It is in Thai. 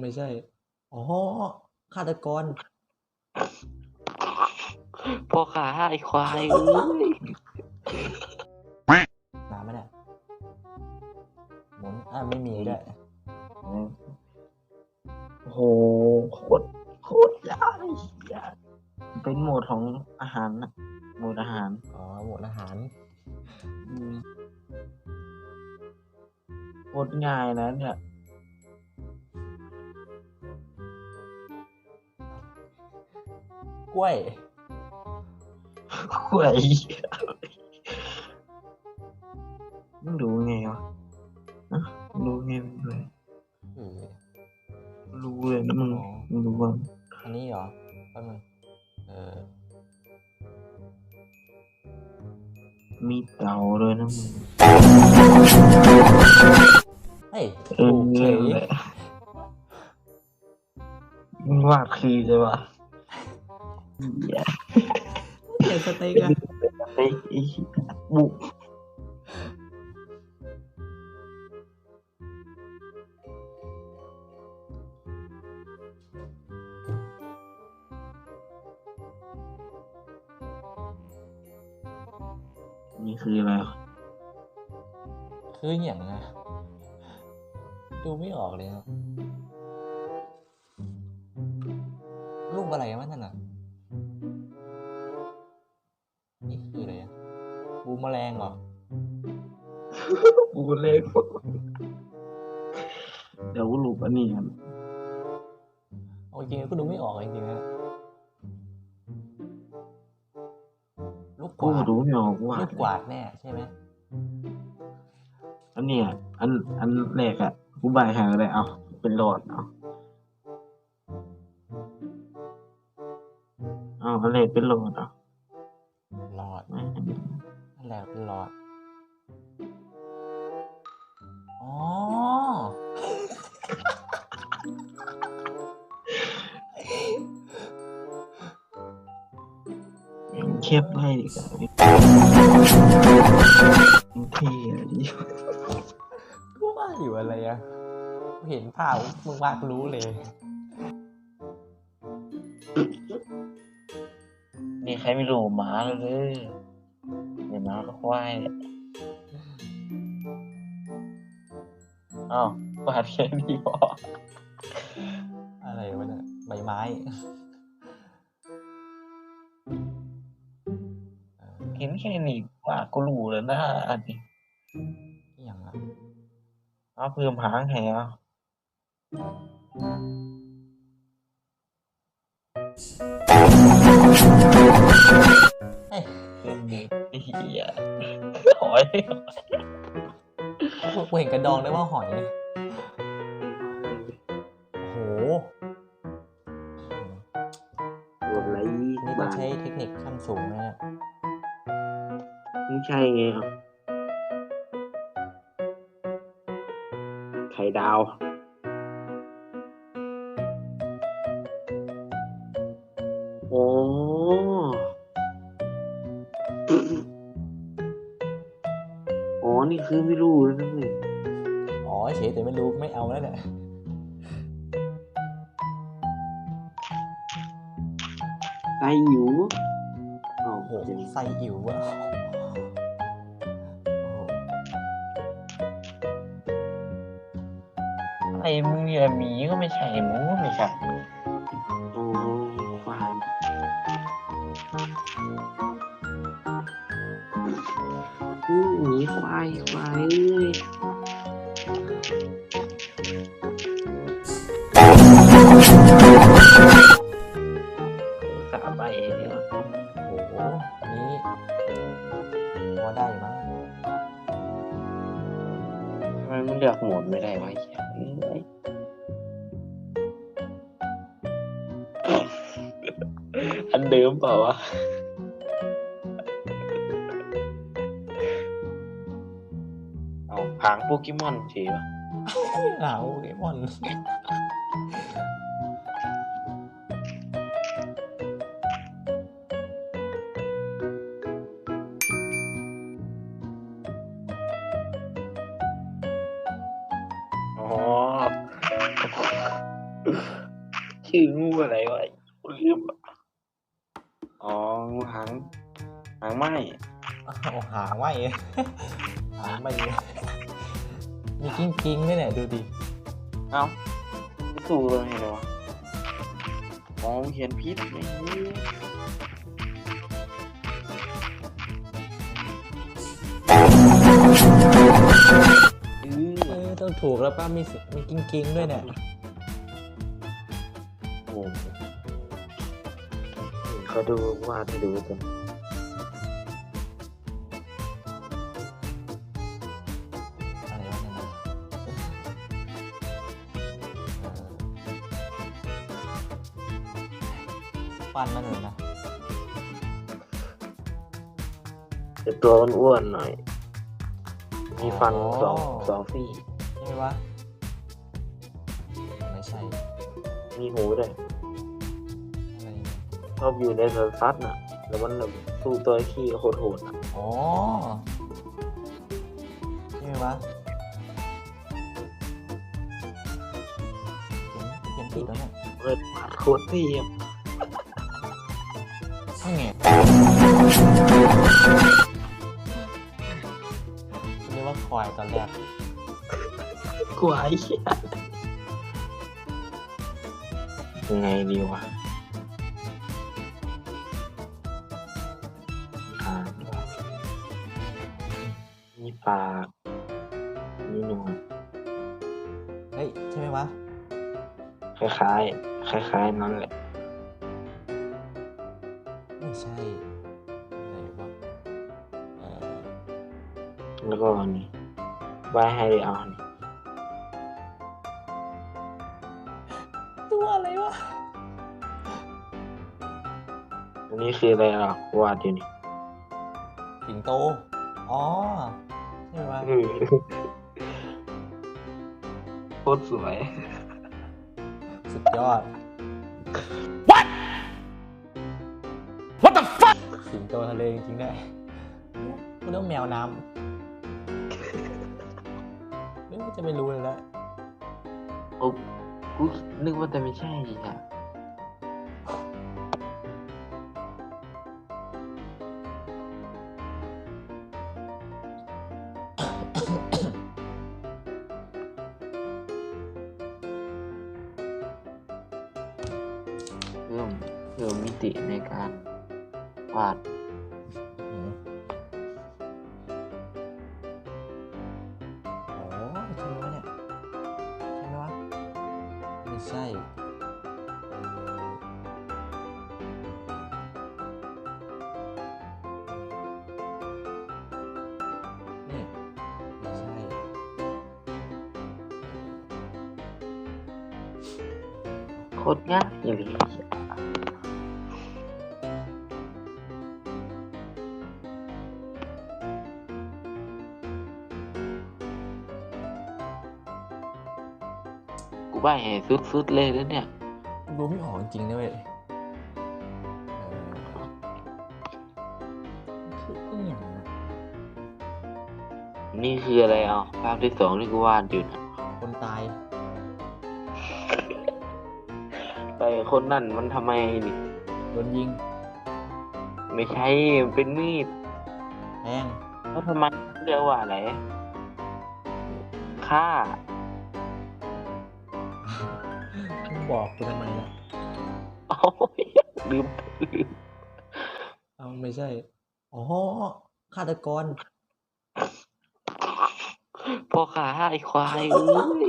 ไม่ใช่ อ๋อฆาตกร พ่อขาไอ้ควายเอ้ยมาไหมเนี่ยหมุนอะไม่มีด้วยโอ้โหโคตรโคตรยากไอ้เหี้ยเป็นโหมดของอาหารนะโหมดอาหาร อ๋อหมวดอาหารอืมโคตรง่ายนะเนี่ย กล้วยกล้วยมึงรู้ไงวะอะรู้ไงมึงเลยเออรู้เลยนะมึงอ๋อมึงรู้ว่าอันนี้เหรอแป๊บนึงเออมีเต่าเลยนะมึงเฮ้ยเอถูอกเฉยเลยมึงวาดคือใช่ปะ เหี้ยเขียนสเต็กอะไอ้ไอ้บุกนี่คืออะไรวะคืออย่างนะดูไม่ออกเลยนะรูปอะไรวะนั่นน่ะ มแมลงเหรอกูเล็กเดี๋ยวกูหลุปอันนี้กันเอาจริงๆก็ดูไม่ออกจริงๆนะลูกกกูวาดดูไม่ออกว่าลูกกวาดแน่ใช่ไหมอันเนี้ยอันอันแรกอะกูบายหางอะไรเอาเป็นหลอดเอาเอาอันแรกเป็นหลอดเอา แหละเป็นหลอด อ๋อยังเทียบไล่ดีกว่ายังเท่อะดิกูว่าอยู่อะไรอะกูเห็นภาพมึงวาดรู้เลยนี่ใครไม่รู้หมาเลยเดี๋ยวหมาก็ควายเนี่ยอ้าววาดแค่นี้พออะไรวะเนี่ยใบไม้เออเห็นแค่นี้วาดก็รู้แล้วนะอันนี้อหย่างอะเอาเพิ่มหางแหวเอ้ย เพิ่มเด็กไอ้เหี้ยหอยกูกูเห็นกระดองได้ว่าหอยโอ้โหรวมไรนี่ต้องบ้านใช้เทคนิคขั้นสูงนะเนี่ยไม่ใช่ไงอะไข่ดาว อ๋อนี่คือไม่รู้แล้วนะเนี่ยอ๋อเฉยแต่ไม่รู้ไม่เอาแล้วเนี่ยไก่หยูอ๋อโอ้โหไส้อิ๋วอะโอ้โหไอ้มึงเนี่ยหมีก็ไม่ใช่หมูก็ไม่ใช่ มีควายควายเอ้ยสามใบเนี่ยโอ้โห นี้พอได้อยู่มั้งทำไมมันเลือกโหมดไม่ได้วะไอ้เหี้ยอันเดิมเปล่าวะ เอาหางโปเกมอนเฉยวะหนาวโปเกมอนอ๋อชื่องูอะไรวะลืมอะอ๋องูหางหางไหมเอาหางไม่หาง ไม่มีกิ้งกิ้งๆด้วยเนี่ยดูดิเอ้าสู้เลยไงเลยวะอ๋อเขียนพิษไม่รู้อือเออต้องถูกแล้วป้ามีสิมีกิ้งกิ้งๆด้วยเนี่ยโอ้โหเขาดูวาดให้ดูกัน เออปั้นมันหน่อยนะแต่ตัวมันอ้วนหน่อย มีฟันสองสองซี่ใช่ไหมวะ ไม่ใช่ มีหูด้วยอะไรเนี่ยชอบอยู่ในสวนสัตว์น่ะ แล้วมันแบบสู้ตัวไอ้ขี้โหดๆอะอ๋อใช่ไหมวะเขียนเขียนผิดแล้วเนี่ย เปิดปาดโคตรเทียม นี่ไงเรียกว่าควายตอนแรกกวายยังไงดีวะอ่านว่ามีปากมีหนวดเฮ้ย ใช่ไหมวะ คล้ายๆ คล้ายๆนั่นแหละไม่ใช่อะไรวะเออแล้วก็อันนี้ไว้ให้ได้เอาอันนี้ตัวอะไรวะอันนี้คืออะไรอะวาดอยู่นี่สิงโต อ๋อ ใช่ไหมวะอืมโคตรสวย สุดยอด What What the fuck สิงโตทะเลจริงๆด้วยมันต้องแมวน้ำไม่ว่าจะไม่รู้เลยละโอ้กูนึกว่าแต่ไม่ใช่อะเพิ่มเพิ่มมิติในการ วาดอืมโอ้ใช่ไหมวะเนี่ยใช่ไหมวะไม่ใช่เออนี่ไม่ใช่โคตรง่ายเลย กูใบให้สุดๆเลยแล้วเนี่ยดูไม่ออกจริงๆนะเว้ยเออคืออหย่างนะนี่คืออะไรอะภาพที่สองที่กูวาดอยู่นะคนตายไปคนนั่นมันทำไมนี่โดนยิง ไม่ใช่มันเป็นมีดแทงแล้วทำไมเรียกว่าอะไรฆ่า บอกกูทำไมล่ะโอ้ยลืมลืมเอาไม่ใช่ อ๋อฆาตกรพ่อขาไอ้ควายเอ้ย